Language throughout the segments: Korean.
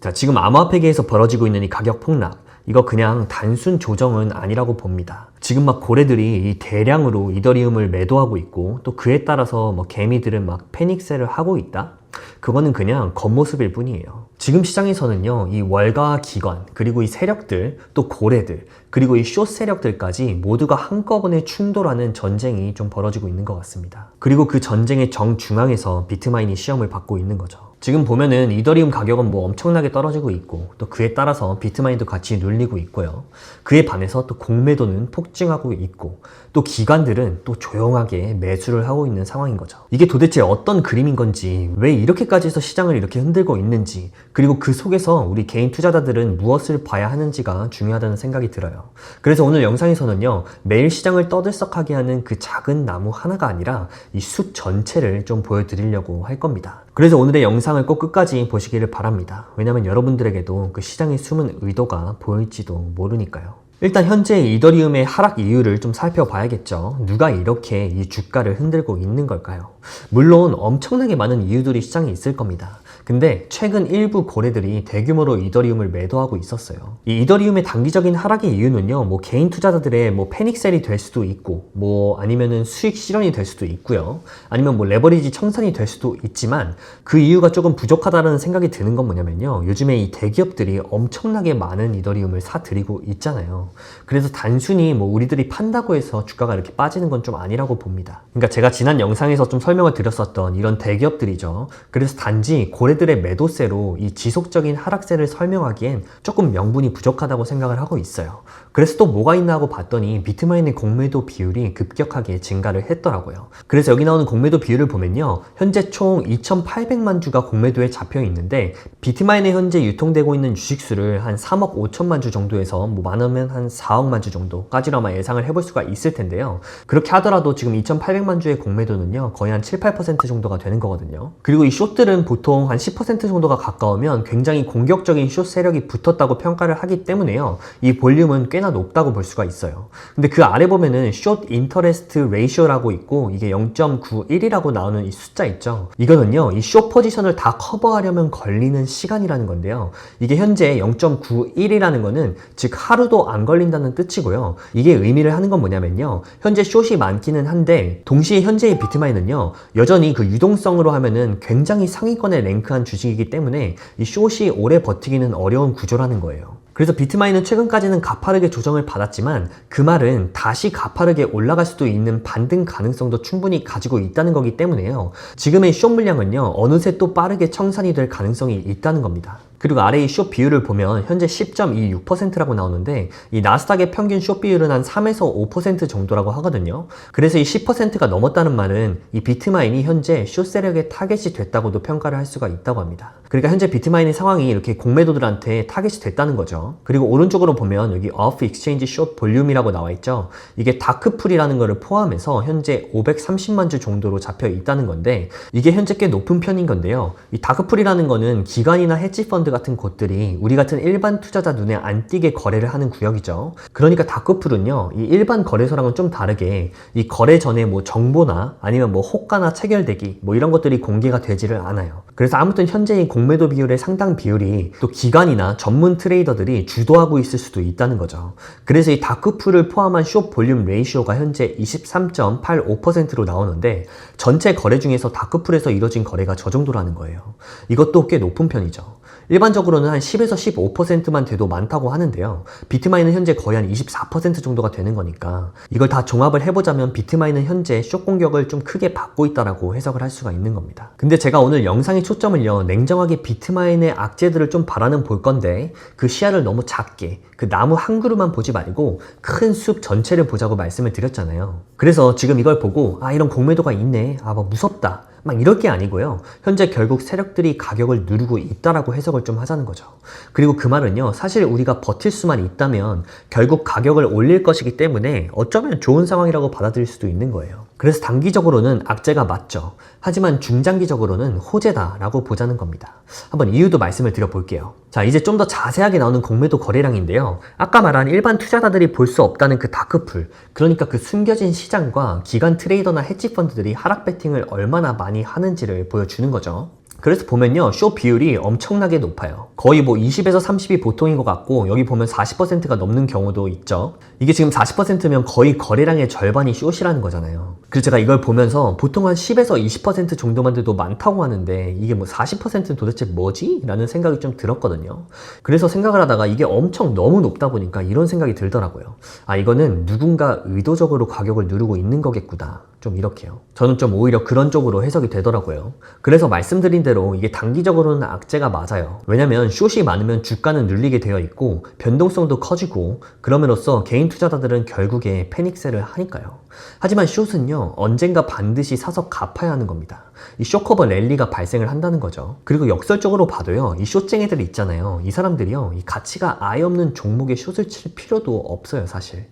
자, 지금 암호화폐계에서 벌어지고 있는 이 가격 폭락. 이거 그냥 단순 조정은 아니라고 봅니다. 지금 막 고래들이 이 대량으로 이더리움을 매도하고 있고 또 그에 따라서 뭐 개미들은 막 패닉셀을 하고 있다? 그거는 그냥 겉모습일 뿐이에요. 지금 시장에서는요, 이 월가 기관, 그리고 이 세력들, 또 고래들, 그리고 이숏 세력들까지 모두가 한꺼번에 충돌하는 전쟁이 좀 벌어지고 있는 것 같습니다. 그리고 그 전쟁의 정중앙에서 비트마인이 시험을 받고 있는 거죠. 지금 보면은 이더리움 가격은 뭐 엄청나게 떨어지고 있고 또 그에 따라서 비트마인도 같이 눌리고 있고요. 그에 반해서 또 공매도는 폭증하고 있고 또 기관들은 또 조용하게 매수를 하고 있는 상황인 거죠. 이게 도대체 어떤 그림인 건지 왜 이렇게까지 해서 시장을 이렇게 흔들고 있는지 그리고 그 속에서 우리 개인 투자자들은 무엇을 봐야 하는지가 중요하다는 생각이 들어요. 그래서 오늘 영상에서는요 매일 시장을 떠들썩하게 하는 그 작은 나무 하나가 아니라 이 숲 전체를 좀 보여드리려고 할 겁니다. 그래서 오늘의 영상을 꼭 끝까지 보시기를 바랍니다. 왜냐면 여러분들에게도 그 시장의 숨은 의도가 보일지도 모르니까요. 일단 현재 이더리움의 하락 이유를 좀 살펴봐야겠죠. 누가 이렇게 이 주가를 흔들고 있는 걸까요? 물론 엄청나게 많은 이유들이 시장에 있을 겁니다. 근데 최근 일부 고래들이 대규모로 이더리움을 매도하고 있었어요. 이 이더리움의 단기적인 하락의 이유는요, 뭐 개인 투자자들의 뭐 패닉셀이 될 수도 있고, 뭐 아니면은 수익 실현이 될 수도 있고요. 아니면 뭐 레버리지 청산이 될 수도 있지만 그 이유가 조금 부족하다는 생각이 드는 건 뭐냐면요. 요즘에 이 대기업들이 엄청나게 많은 이더리움을 사들이고 있잖아요. 그래서 단순히 뭐 우리들이 판다고 해서 주가가 이렇게 빠지는 건 좀 아니라고 봅니다. 그러니까 제가 지난 영상에서 좀 설명을 드렸었던 이런 대기업들이죠. 그래서 단지 고래 들의 매도세로 이 지속적인 하락세를 설명하기엔 조금 명분이 부족하다고 생각을 하고 있어요. 그래서 또 뭐가 있나 하고 봤더니 비트마인의 공매도 비율이 급격하게 증가를 했더라고요. 그래서 여기 나오는 공매도 비율을 보면요. 현재 총 2,800만 주가 공매도에 잡혀 있는데 비트마인에 현재 유통되고 있는 주식수를 한 3억 5천만 주 정도에서 뭐 많으면 한 4억만 주 정도까지로 아마 예상을 해볼 수가 있을 텐데요. 그렇게 하더라도 지금 2,800만 주의 공매도는요. 거의 한 7, 8% 정도가 되는 거거든요. 그리고 이 숏들은 보통 한 10% 정도가 가까우면 굉장히 공격적인 숏 세력이 붙었다고 평가를 하기 때문에요. 이 볼륨은 꽤나 높다고 볼 수가 있어요. 근데 그 아래 보면은 숏 인터레스트 레이쇼라고 있고 이게 0.91이라고 나오는 이 숫자 있죠. 이거는요. 이숏 포지션을 다 커버하려면 걸리는 시간이라는 건데요. 이게 현재 0.91이라는 거는 즉 하루도 안 걸린다는 뜻이고요. 이게 의미를 하는 건 뭐냐면요. 현재 숏이 많기는 한데 동시에 현재의 비트마인은요. 여전히 그 유동성으로 하면은 굉장히 상위권에 랭크한 주식이기 때문에 이 숏이 오래 버티기는 어려운 구조라는 거예요. 그래서 비트마인은 최근까지는 가파르게 조정을 받았지만 그 말은 다시 가파르게 올라갈 수도 있는 반등 가능성도 충분히 가지고 있다는 거기 때문에요. 지금의 숏 물량은요, 어느새 또 빠르게 청산이 될 가능성이 있다는 겁니다. 그리고 아래 이 숏 비율을 보면 현재 10.26%라고 나오는데 이 나스닥의 평균 숏 비율은 한 3에서 5% 정도라고 하거든요. 그래서 이 10%가 넘었다는 말은 이 비트마인이 현재 숏 세력의 타겟이 됐다고도 평가를 할 수가 있다고 합니다. 그러니까 현재 비트마인의 상황이 이렇게 공매도들한테 타겟이 됐다는 거죠. 그리고 오른쪽으로 보면 여기 off exchange short volume이라고 나와 있죠. 이게 다크풀이라는 거를 포함해서 현재 530만 주 정도로 잡혀 있다는 건데 이게 현재 꽤 높은 편인 건데요. 이 다크풀이라는 거는 기관이나 헤지 펀드 같은 곳들이 우리 같은 일반 투자자 눈에 안 띄게 거래를 하는 구역이죠. 그러니까 다크풀은요, 이 일반 거래소랑은 좀 다르게 이 거래 전에 뭐 정보나 아니면 뭐 호가나 체결되기 뭐 이런 것들이 공개가 되지를 않아요. 그래서 아무튼 현재 이 공매도 비율의 상당 비율이 또 기관이나 전문 트레이더들이 주도하고 있을 수도 있다는 거죠. 그래서 이 다크풀을 포함한 숏 볼륨 레이시오가 현재 23.85%로 나오는데 전체 거래 중에서 다크풀에서 이뤄진 거래가 저 정도라는 거예요. 이것도 꽤 높은 편이죠. 일반적으로는 한 10에서 15%만 돼도 많다고 하는데요. 비트마인은 현재 거의 한 24% 정도가 되는 거니까 이걸 다 종합을 해보자면 비트마인은 현재 쇼 공격을 좀 크게 받고 있다라고 해석을 할 수가 있는 겁니다. 근데 제가 오늘 영상의 초점을요, 냉정하게 비트마인의 악재들을 좀 바라는 볼 건데 그 시야를 너무 작게 그 나무 한 그루만 보지 말고 큰 숲 전체를 보자고 말씀을 드렸잖아요. 그래서 지금 이걸 보고 아 이런 공매도가 있네, 아 뭐 무섭다. 막 이럴 게 아니고요. 현재 결국 세력들이 가격을 누르고 있다라고 해석을 좀 하자는 거죠. 그리고 그 말은요. 사실 우리가 버틸 수만 있다면 결국 가격을 올릴 것이기 때문에 어쩌면 좋은 상황이라고 받아들일 수도 있는 거예요. 그래서 단기적으로는 악재가 맞죠. 하지만 중장기적으로는 호재다라고 보자는 겁니다. 한번 이유도 말씀을 드려볼게요. 자, 이제 좀 더 자세하게 나오는 공매도 거래량인데요. 아까 말한 일반 투자자들이 볼 수 없다는 그 다크풀, 그러니까 그 숨겨진 시장과 기관 트레이더나 헤지 펀드들이 하락 베팅을 얼마나 많이 하는지를 보여주는 거죠. 그래서 보면요, 쇼 비율이 엄청나게 높아요. 거의 뭐 20에서 30이 보통인 것 같고, 여기 보면 40%가 넘는 경우도 있죠. 이게 지금 40%면 거의 거래량의 절반이 숏이라는 거잖아요. 그래서 제가 이걸 보면서 보통 한 10에서 20% 정도만 돼도 많다고 하는데, 이게 뭐 40%는 도대체 뭐지? 라는 생각이 좀 들었거든요. 그래서 생각을 하다가 이게 엄청 너무 높다 보니까 이런 생각이 들더라고요. 아, 이거는 누군가 의도적으로 가격을 누르고 있는 거겠구나. 좀 이렇게요. 저는 좀 오히려 그런 쪽으로 해석이 되더라고요. 그래서 말씀드린 대로 이게 단기적으로는 악재가 맞아요. 왜냐면 숏이 많으면 주가는 눌리게 되어 있고 변동성도 커지고 그럼으로써 개인 투자자들은 결국에 패닉셀을 하니까요. 하지만 숏은요 언젠가 반드시 사서 갚아야 하는 겁니다. 이 쇼커버 랠리가 발생을 한다는 거죠. 그리고 역설적으로 봐도요 이 숏쟁이들 있잖아요. 이 사람들이요 이 가치가 아예 없는 종목에 숏을 칠 필요도 없어요 사실.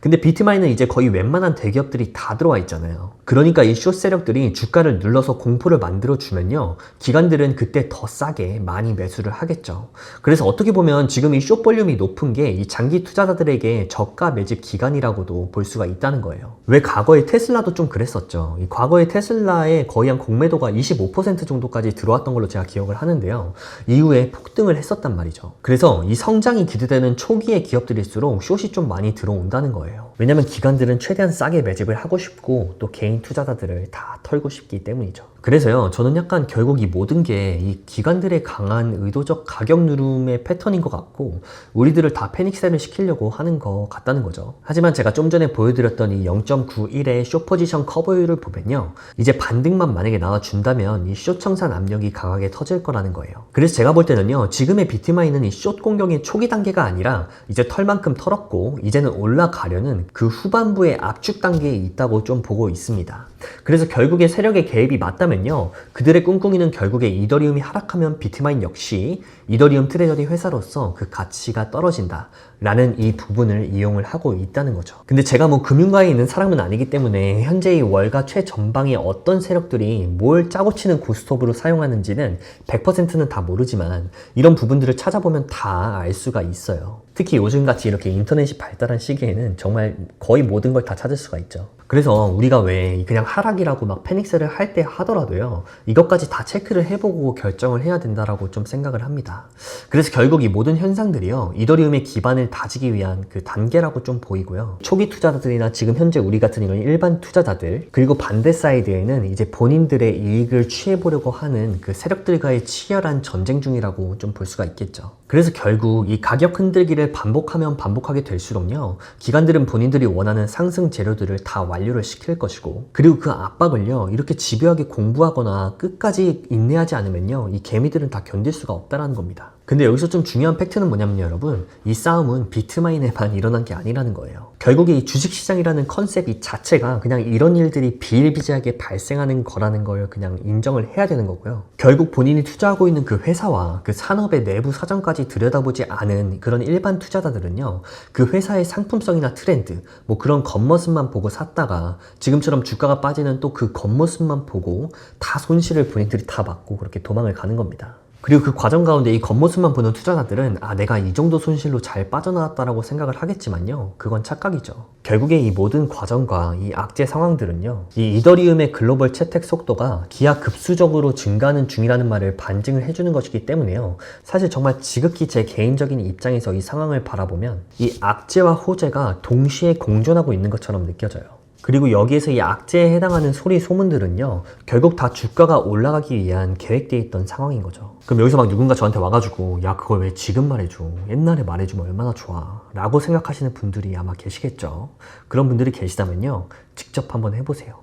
근데 비트마인은 이제 거의 웬만한 대기업들이 다 들어와 있잖아요. 그러니까 이숏 세력들이 주가를 눌러서 공포를 만들어 주면요. 기관들은 그때 더 싸게 많이 매수를 하겠죠. 그래서 어떻게 보면 지금 이숏 볼륨이 높은 게 이 장기 투자자들에게 저가 매집 기간이라고도 볼 수가 있다는 거예요. 왜 과거에 테슬라도 좀 그랬었죠. 이 과거에 테슬라의 거의 한 공매도가 25% 정도까지 들어왔던 걸로 제가 기억을 하는데요. 이후에 폭등을 했었단 말이죠. 그래서 이 성장이 기대되는 초기의 기업들일수록 숏이 좀 많이 들어온다는 거예요. oil. 왜냐면 기관들은 최대한 싸게 매집을 하고 싶고 또 개인 투자자들을 다 털고 싶기 때문이죠. 그래서요, 저는 약간 결국 이 모든 게 이 기관들의 강한 의도적 가격 누름의 패턴인 것 같고, 우리들을 다 패닉셀을 시키려고 하는 것 같다는 거죠. 하지만 제가 좀 전에 보여드렸던 이 0.91의 쇼 포지션 커버율을 보면요, 이제 반등만 만약에 나와준다면 이쇼 청산 압력이 강하게 터질 거라는 거예요. 그래서 제가 볼 때는요, 지금의 비트마인은 이숏 공격의 초기 단계가 아니라 이제 털만큼 털었고, 이제는 올라가려는 그 후반부의 압축 단계에 있다고 좀 보고 있습니다. 그래서 결국에 세력의 개입이 맞다면요. 그들의 꿍꿍이는 결국에 이더리움이 하락하면 비트마인 역시 이더리움 트레저리 회사로서 그 가치가 떨어진다. 라는 이 부분을 이용을 하고 있다는 거죠. 근데 제가 뭐 금융가에 있는 사람은 아니기 때문에 현재의 월가 최전방에 어떤 세력들이 뭘 짜고 치는 고스톱으로 사용하는지는 100%는 다 모르지만 이런 부분들을 찾아보면 다 알 수가 있어요. 특히 요즘같이 이렇게 인터넷이 발달한 시기에는 정말 거의 모든 걸 다 찾을 수가 있죠. 그래서 우리가 왜 그냥 하락이라고 막 패닉셀을 할 때 하더라도요, 이것까지 다 체크를 해보고 결정을 해야 된다라고 좀 생각을 합니다. 그래서 결국 이 모든 현상들이요, 이더리움의 기반을 다지기 위한 그 단계라고 좀 보이고요. 초기 투자자들이나 지금 현재 우리 같은 이런 일반 투자자들, 그리고 반대 사이드에는 이제 본인들의 이익을 취해보려고 하는 그 세력들과의 치열한 전쟁 중이라고 좀 볼 수가 있겠죠. 그래서 결국 이 가격 흔들기를 반복하면 반복하게 될수록요, 기관들은 본인들이 원하는 상승 재료들을 다 완 료를 시킬 것이고, 그리고 그 압박을요, 이렇게 집요하게 공부하거나 끝까지 인내하지 않으면요, 이 개미들은 다 견딜 수가 없다라는 겁니다. 근데 여기서 좀 중요한 팩트는 뭐냐면요, 여러분. 이 싸움은 비트마인에만 일어난 게 아니라는 거예요. 결국에 이 주식시장이라는 컨셉 이 자체가 그냥 이런 일들이 비일비재하게 발생하는 거라는 걸 그냥 인정을 해야 되는 거고요. 결국 본인이 투자하고 있는 그 회사와 그 산업의 내부 사정까지 들여다보지 않은 그런 일반 투자자들은요, 그 회사의 상품성이나 트렌드, 뭐 그런 겉모습만 보고 샀다가 지금처럼 주가가 빠지는 또 그 겉모습만 보고 다 손실을 본인들이 다 받고 그렇게 도망을 가는 겁니다. 그리고 그 과정 가운데 이 겉모습만 보는 투자자들은 아 내가 이 정도 손실로 잘 빠져나왔다라고 생각을 하겠지만요. 그건 착각이죠. 결국에 이 모든 과정과 이 악재 상황들은요 이 이더리움의 글로벌 채택 속도가 기하급수적으로 증가하는 중이라는 말을 반증을 해주는 것이기 때문에요. 사실 정말 지극히 제 개인적인 입장에서 이 상황을 바라보면 이 악재와 호재가 동시에 공존하고 있는 것처럼 느껴져요 그리고 여기에서 이 악재에 해당하는 소리 소문들은요 결국 다 주가가 올라가기 위한 계획되어 있던 상황인 거죠. 그럼 여기서 막 누군가 저한테 와가지고 야 그걸 왜 지금 말해줘? 옛날에 말해주면 얼마나 좋아? 라고 생각하시는 분들이 아마 계시겠죠. 그런 분들이 계시다면요 직접 한번 해보세요.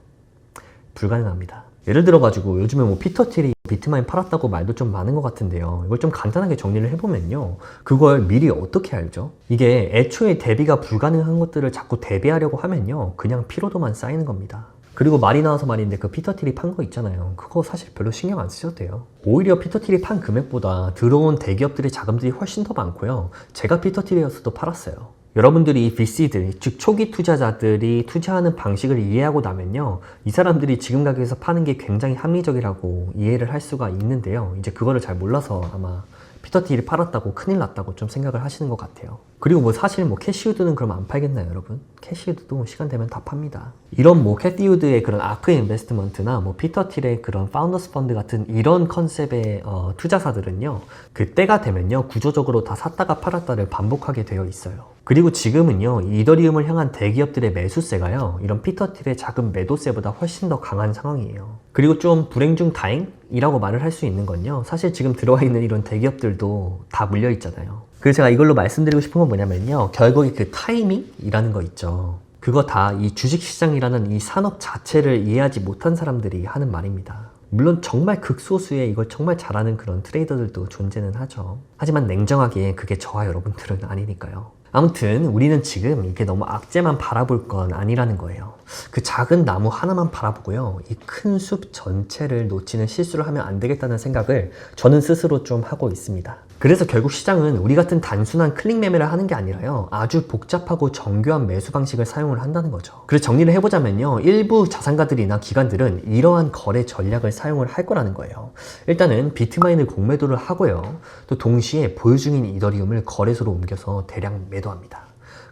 불가능합니다. 예를 들어 가지고 요즘에 뭐 피터 틸이 비트마인 팔았다고 말도 좀 많은 것 같은데요. 이걸 좀 간단하게 정리를 해보면요. 그걸 미리 어떻게 알죠? 이게 애초에 대비가 불가능한 것들을 자꾸 대비하려고 하면요. 그냥 피로도만 쌓이는 겁니다. 그리고 말이 나와서 말인데 그 피터 틸이 판 거 있잖아요. 그거 사실 별로 신경 안 쓰셔도 돼요. 오히려 피터 틸이 판 금액보다 들어온 대기업들의 자금들이 훨씬 더 많고요. 제가 피터 틸이었어도 팔았어요. 여러분들이 VC들, 즉 초기 투자자들이 투자하는 방식을 이해하고 나면요. 이 사람들이 지금 가격에서 파는 게 굉장히 합리적이라고 이해를 할 수가 있는데요. 이제 그거를 잘 몰라서 아마 피터 틸이 팔았다고 큰일 났다고 좀 생각을 하시는 것 같아요. 그리고 뭐 사실 뭐 캐시우드는 그럼 안 팔겠나요, 여러분? 캐시우드도 시간 되면 다 팝니다. 이런 뭐 캐시우드의 그런 아크 인베스트먼트나 뭐 피터 틸의 그런 파운더스 펀드 같은 이런 컨셉의 어, 투자사들은요, 그 때가 되면요, 구조적으로 다 샀다가 팔았다를 반복하게 되어 있어요. 그리고 지금은요, 이 이더리움을 향한 대기업들의 매수세가요, 이런 피터 틸의 작은 매도세보다 훨씬 더 강한 상황이에요. 그리고 좀 불행 중 다행이라고 말을 할 수 있는 건요, 사실 지금 들어와 있는 이런 대기업들도 다 물려 있잖아요. 그래서 제가 이걸로 말씀드리고 싶은 건 뭐냐면요, 결국에 그 타이밍이라는 거 있죠. 그거 다 이 주식시장이라는 이 산업 자체를 이해하지 못한 사람들이 하는 말입니다. 물론 정말 극소수의 이걸 정말 잘하는 그런 트레이더들도 존재는 하죠. 하지만 냉정하게 그게 저와 여러분들은 아니니까요. 아무튼 우리는 지금 이게 너무 악재만 바라볼 건 아니라는 거예요. 그 작은 나무 하나만 바라보고요. 이 큰 숲 전체를 놓치는 실수를 하면 안 되겠다는 생각을 저는 스스로 좀 하고 있습니다. 그래서 결국 시장은 우리 같은 단순한 클릭 매매를 하는 게 아니라요. 아주 복잡하고 정교한 매수 방식을 사용을 한다는 거죠. 그래서 정리를 해보자면요. 일부 자산가들이나 기관들은 이러한 거래 전략을 사용을 할 거라는 거예요. 일단은 비트마인을 공매도를 하고요. 또 동시에 보유 중인 이더리움을 거래소로 옮겨서 대량 매도합니다.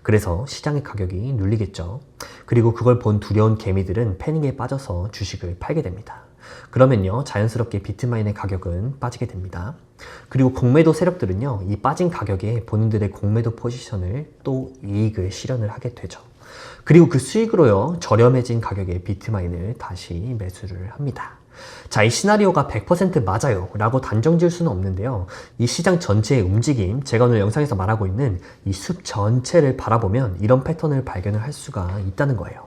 그래서 시장의 가격이 눌리겠죠. 그리고 그걸 본 두려운 개미들은 패닉에 빠져서 주식을 팔게 됩니다. 그러면요, 자연스럽게 비트마인의 가격은 빠지게 됩니다. 그리고 공매도 세력들은요, 이 빠진 가격에 본인들의 공매도 포지션을 또 이익을 실현을 하게 되죠. 그리고 그 수익으로요, 저렴해진 가격에 비트마인을 다시 매수를 합니다. 자, 이 시나리오가 100% 맞아요. 라고 단정 지을 수는 없는데요. 이 시장 전체의 움직임, 제가 오늘 영상에서 말하고 있는 이 숲 전체를 바라보면 이런 패턴을 발견을 할 수가 있다는 거예요.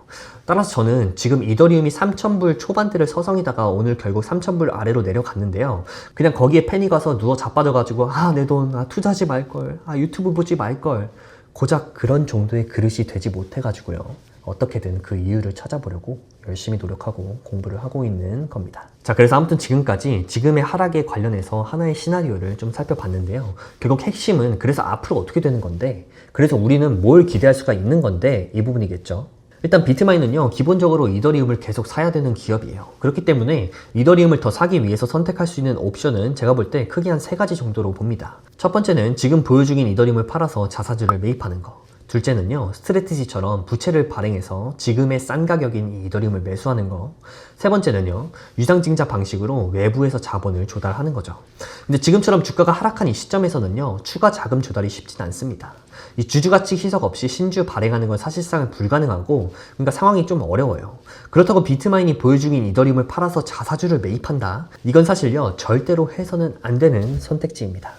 따라서 저는 지금 이더리움이 3,000불 초반대를 서성이다가 오늘 결국 3,000불 아래로 내려갔는데요. 그냥 거기에 패닉 와서 누워 자빠져가지고, 아, 내 돈, 아, 투자하지 말걸, 아, 유튜브 보지 말걸. 고작 그런 정도의 그릇이 되지 못해가지고요. 어떻게든 그 이유를 찾아보려고 열심히 노력하고 공부를 하고 있는 겁니다. 자, 그래서 아무튼 지금까지 지금의 하락에 관련해서 하나의 시나리오를 좀 살펴봤는데요. 결국 핵심은 그래서 앞으로 어떻게 되는 건데, 그래서 우리는 뭘 기대할 수가 있는 건데, 이 부분이겠죠. 일단 비트마인은요 기본적으로 이더리움을 계속 사야 되는 기업이에요 그렇기 때문에 이더리움을 더 사기 위해서 선택할 수 있는 옵션은 제가 볼 때 크게 한 세 가지 정도로 봅니다 첫 번째는 지금 보유 중인 이더리움을 팔아서 자사주를 매입하는 거 둘째는요, 스트레티지처럼 부채를 발행해서 지금의 싼 가격인 이 이더리움을 매수하는 거. 세 번째는요, 유상증자 방식으로 외부에서 자본을 조달하는 거죠. 근데 지금처럼 주가가 하락한 이 시점에서는요, 추가 자금 조달이 쉽진 않습니다. 이 주주가치 희석 없이 신주 발행하는 건 사실상 불가능하고, 그러니까 상황이 좀 어려워요. 그렇다고 비트마인이 보유 중인 이더리움을 팔아서 자사주를 매입한다? 이건 사실요, 절대로 해서는 안 되는 선택지입니다.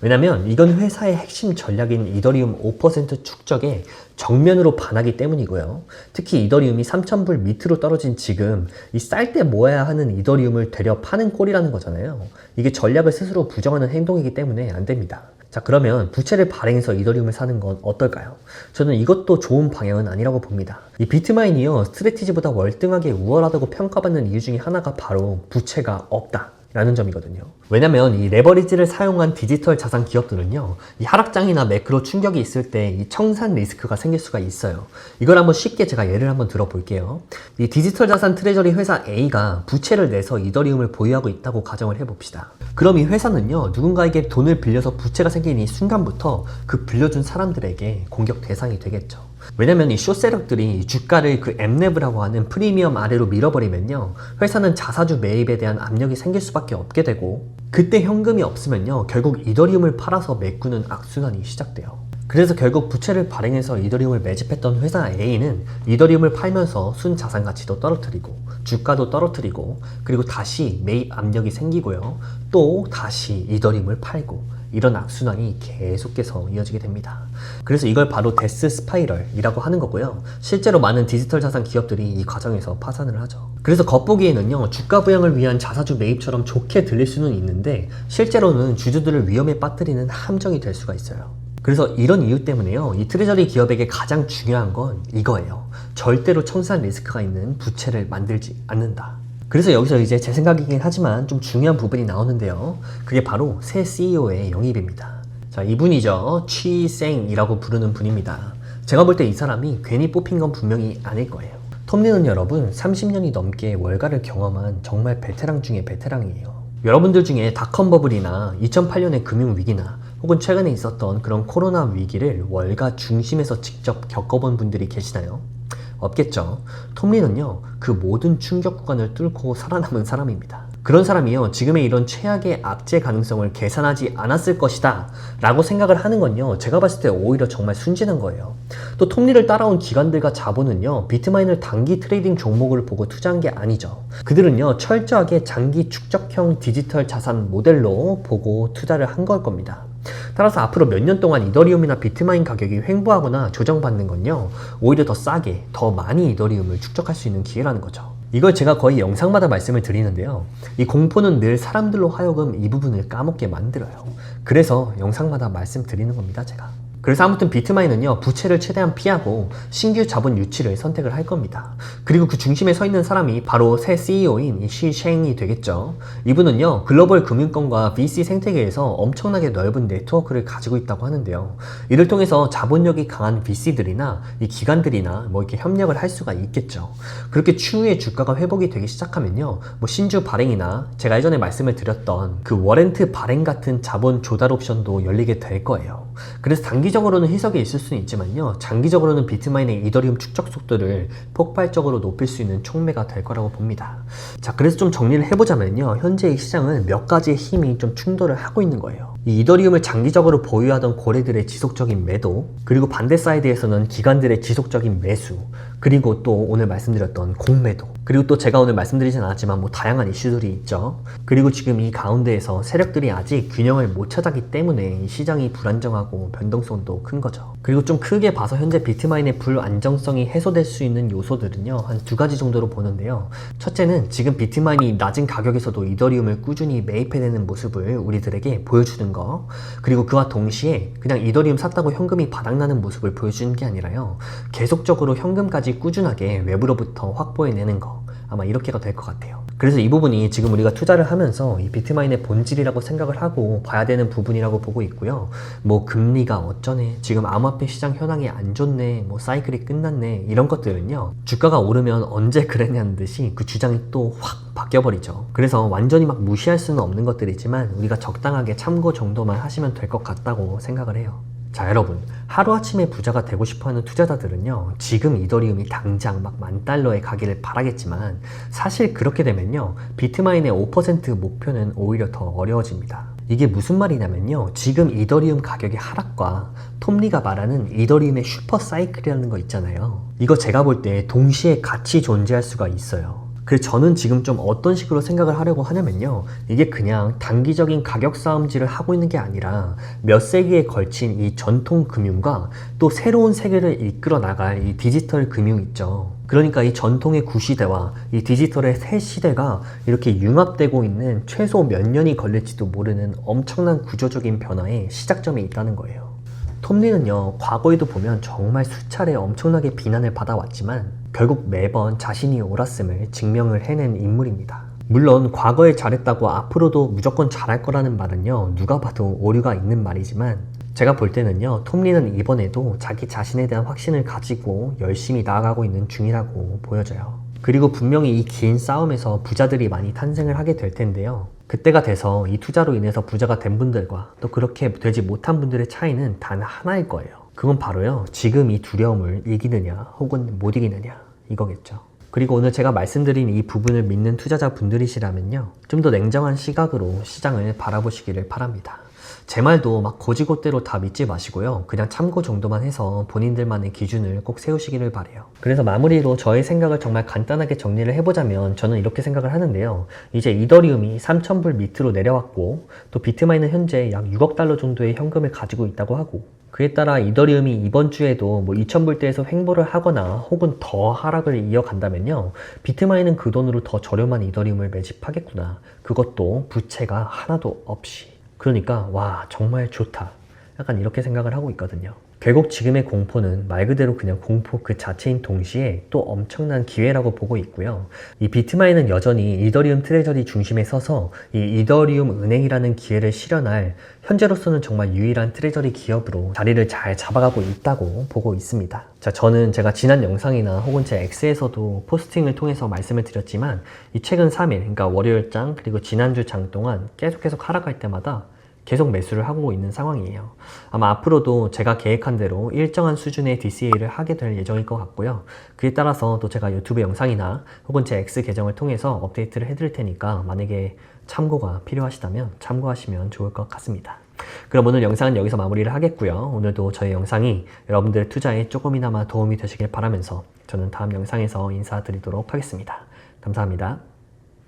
왜냐면 이건 회사의 핵심 전략인 이더리움 5% 축적에 정면으로 반하기 때문이고요. 특히 이더리움이 3,000불 밑으로 떨어진 지금 이 쌀 때 모아야 하는 이더리움을 되려 파는 꼴이라는 거잖아요. 이게 전략을 스스로 부정하는 행동이기 때문에 안 됩니다. 자 그러면 부채를 발행해서 이더리움을 사는 건 어떨까요? 저는 이것도 좋은 방향은 아니라고 봅니다. 이 비트마인이요 스트레티지보다 월등하게 우월하다고 평가받는 이유 중에 하나가 바로 부채가 없다. 라는 점이거든요. 왜냐면 이 레버리지를 사용한 디지털 자산 기업들은요, 이 하락장이나 매크로 충격이 있을 때 이 청산 리스크가 생길 수가 있어요. 이걸 한번 쉽게 제가 예를 한번 들어볼게요. 이 디지털 자산 트레저리 회사 A가 부채를 내서 이더리움을 보유하고 있다고 가정을 해봅시다. 그럼 이 회사는요, 누군가에게 돈을 빌려서 부채가 생긴 이 순간부터 그 빌려준 사람들에게 공격 대상이 되겠죠. 왜냐면 이 쇼세력들이 주가를 그 엠랩이라고 하는 프리미엄 아래로 밀어버리면요. 회사는 자사주 매입에 대한 압력이 생길 수밖에 없게 되고 그때 현금이 없으면요. 결국 이더리움을 팔아서 메꾸는 악순환이 시작돼요. 그래서 결국 부채를 발행해서 이더리움을 매집했던 회사 A는 이더리움을 팔면서 순 자산 가치도 떨어뜨리고 주가도 떨어뜨리고 그리고 다시 매입 압력이 생기고요. 또 다시 이더리움을 팔고 이런 악순환이 계속해서 이어지게 됩니다. 그래서 이걸 바로 데스 스파이럴이라고 하는 거고요. 실제로 많은 디지털 자산 기업들이 이 과정에서 파산을 하죠. 그래서 겉보기에는요, 주가 부양을 위한 자사주 매입처럼 좋게 들릴 수는 있는데, 실제로는 주주들을 위험에 빠뜨리는 함정이 될 수가 있어요. 그래서 이런 이유 때문에요. 이 트레저리 기업에게 가장 중요한 건 이거예요. 절대로 청산 리스크가 있는 부채를 만들지 않는다. 그래서 여기서 이제 제 생각이긴 하지만 좀 중요한 부분이 나오는데요. 그게 바로 새 CEO의 영입입니다. 자, 이분이죠. 취생이라고 부르는 분입니다. 제가 볼 때 이 사람이 괜히 뽑힌 건 분명히 아닐 거예요. 톰리는 여러분 30년이 넘게 월가를 경험한 정말 베테랑 중에 베테랑이에요. 여러분들 중에 닷컴 버블이나 2008년의 금융위기나 혹은 최근에 있었던 그런 코로나 위기를 월가 중심에서 직접 겪어본 분들이 계시나요? 없겠죠. 톰리는요, 그 모든 충격 구간을 뚫고 살아남은 사람입니다. 그런 사람이요, 지금의 이런 최악의 악재 가능성을 계산하지 않았을 것이다. 라고 생각을 하는 건요, 제가 봤을 때 오히려 정말 순진한 거예요. 또 톰리를 따라온 기관들과 자본은요, 비트마인을 단기 트레이딩 종목을 보고 투자한 게 아니죠. 그들은요, 철저하게 장기 축적형 디지털 자산 모델로 보고 투자를 한 걸 겁니다. 따라서 앞으로 몇 년 동안 이더리움이나 비트마인 가격이 횡보하거나 조정받는 건요, 오히려 더 싸게, 더 많이 이더리움을 축적할 수 있는 기회라는 거죠. 이걸 제가 거의 영상마다 말씀을 드리는데요. 이 공포는 늘 사람들로 하여금 이 부분을 까먹게 만들어요. 그래서 영상마다 말씀드리는 겁니다, 제가. 그래서 아무튼 비트마인은요, 부채를 최대한 피하고 신규 자본 유치를 선택을 할 겁니다. 그리고 그 중심에 서 있는 사람이 바로 새 CEO인 시쉥이 되겠죠. 이분은요, 글로벌 금융권과 VC 생태계에서 엄청나게 넓은 네트워크를 가지고 있다고 하는데요. 이를 통해서 자본력이 강한 VC들이나 이 기관들이나 뭐 이렇게 협력을 할 수가 있겠죠. 그렇게 추후에 주가가 회복이 되기 시작하면요, 뭐 신주 발행이나 제가 예전에 말씀을 드렸던 그 워렌트 발행 같은 자본 조달 옵션도 열리게 될 거예요. 그래서 단기 적으로는 희석이 있을 수는 있지만요, 장기적으로는 비트마인의 이더리움 축적 속도를 폭발적으로 높일 수 있는 촉매가 될 거라고 봅니다. 자, 그래서 좀 정리를 해보자면요, 현재 이 시장은 몇 가지의 힘이 좀 충돌을 하고 있는 거예요. 이 이더리움을 장기적으로 보유하던 고래들의 지속적인 매도, 그리고 반대 사이드에서는 기관들의 지속적인 매수, 그리고 또 오늘 말씀드렸던 공매도, 그리고 또 제가 오늘 말씀드리진 않았지만 뭐 다양한 이슈들이 있죠. 그리고 지금 이 가운데에서 세력들이 아직 균형을 못 찾았기 때문에 이 시장이 불안정하고 변동성도 큰 거죠. 그리고 좀 크게 봐서 현재 비트마인의 불안정성이 해소될 수 있는 요소들은요 한 두 가지 정도로 보는데요. 첫째는 지금 비트마인이 낮은 가격에서도 이더리움을 꾸준히 매입해내는 모습을 우리들에게 보여주는 거. 그리고 그와 동시에 그냥 이더리움 샀다고 현금이 바닥나는 모습을 보여주는 게 아니라요. 계속적으로 현금까지 꾸준하게 외부로부터 확보해내는 거. 아마 이렇게가 될 것 같아요. 그래서 이 부분이 지금 우리가 투자를 하면서 이 비트마인의 본질이라고 생각을 하고 봐야 되는 부분이라고 보고 있고요. 뭐 금리가 어쩌네, 지금 암호화폐 시장 현황이 안 좋네, 뭐 사이클이 끝났네 이런 것들은요. 주가가 오르면 언제 그랬냐는 듯이 그 주장이 또 확 바뀌어버리죠. 그래서 완전히 막 무시할 수는 없는 것들이지만 우리가 적당하게 참고 정도만 하시면 될 것 같다고 생각을 해요. 자 여러분. 하루아침에 부자가 되고 싶어하는 투자자들은요 지금 이더리움이 당장 막 만 달러에 가기를 바라겠지만 사실 그렇게 되면요 비트마인의 5% 목표는 오히려 더 어려워집니다. 이게 무슨 말이냐면요 지금 이더리움 가격의 하락과 톰리가 말하는 이더리움의 슈퍼 사이클이라는 거 있잖아요. 이거 제가 볼 때 동시에 같이 존재할 수가 있어요 그래서 저는 지금 좀 어떤 식으로 생각을 하려고 하냐면요. 이게 그냥 단기적인 가격 싸움질을 하고 있는 게 아니라 몇 세기에 걸친 이 전통 금융과 또 새로운 세계를 이끌어 나갈 이 디지털 금융 있죠. 그러니까 이 전통의 구시대와 이 디지털의 새 시대가 이렇게 융합되고 있는 최소 몇 년이 걸릴지도 모르는 엄청난 구조적인 변화의 시작점에 있다는 거예요. 톰리는요, 과거에도 보면 정말 수차례 엄청나게 비난을 받아왔지만 결국 매번 자신이 옳았음을 증명을 해낸 인물입니다. 물론 과거에 잘했다고 앞으로도 무조건 잘할 거라는 말은요, 누가 봐도 오류가 있는 말이지만 제가 볼 때는요, 톰리는 이번에도 자기 자신에 대한 확신을 가지고 열심히 나아가고 있는 중이라고 보여져요. 그리고 분명히 이 긴 싸움에서 부자들이 많이 탄생을 하게 될 텐데요. 그때가 돼서 이 투자로 인해서 부자가 된 분들과 또 그렇게 되지 못한 분들의 차이는 단 하나일 거예요. 그건 바로요. 지금 이 두려움을 이기느냐 혹은 못 이기느냐 이거겠죠. 그리고 오늘 제가 말씀드린 이 부분을 믿는 투자자 분들이시라면요. 좀 더 냉정한 시각으로 시장을 바라보시기를 바랍니다. 제 말도 막 고지고대로 다 믿지 마시고요. 그냥 참고 정도만 해서 본인들만의 기준을 꼭 세우시기를 바래요. 그래서 마무리로 저의 생각을 정말 간단하게 정리를 해보자면 저는 이렇게 생각을 하는데요. 이제 이더리움이 3,000불 밑으로 내려왔고 또 비트마인은 현재 약 6억 달러 정도의 현금을 가지고 있다고 하고 그에 따라 이더리움이 이번 주에도 뭐 2,000불대에서 횡보를 하거나 혹은 더 하락을 이어간다면요. 비트마인은 그 돈으로 더 저렴한 이더리움을 매집하겠구나. 그것도 부채가 하나도 없이. 그러니까 와 정말 좋다. 약간 이렇게 생각을 하고 있거든요. 결국 지금의 공포는 말 그대로 그냥 공포 그 자체인 동시에 또 엄청난 기회라고 보고 있고요. 이 비트마인은 여전히 이더리움 트레저리 중심에 서서 이 이더리움 은행이라는 기회를 실현할 현재로서는 정말 유일한 트레저리 기업으로 자리를 잘 잡아가고 있다고 보고 있습니다. 자, 저는 제가 지난 영상이나 혹은 제 X에서도 포스팅을 통해서 말씀을 드렸지만 이 최근 3일, 그러니까 월요일장 그리고 지난주 장 동안 계속 계속 하락할 때마다 계속 매수를 하고 있는 상황이에요. 아마 앞으로도 제가 계획한 대로 일정한 수준의 DCA를 하게 될 예정일 것 같고요. 그에 따라서 또 제가 유튜브 영상이나 혹은 제 X 계정을 통해서 업데이트를 해드릴 테니까 만약에 참고가 필요하시다면 참고하시면 좋을 것 같습니다. 그럼 오늘 영상은 여기서 마무리를 하겠고요. 오늘도 저희 영상이 여러분들의 투자에 조금이나마 도움이 되시길 바라면서 저는 다음 영상에서 인사드리도록 하겠습니다. 감사합니다.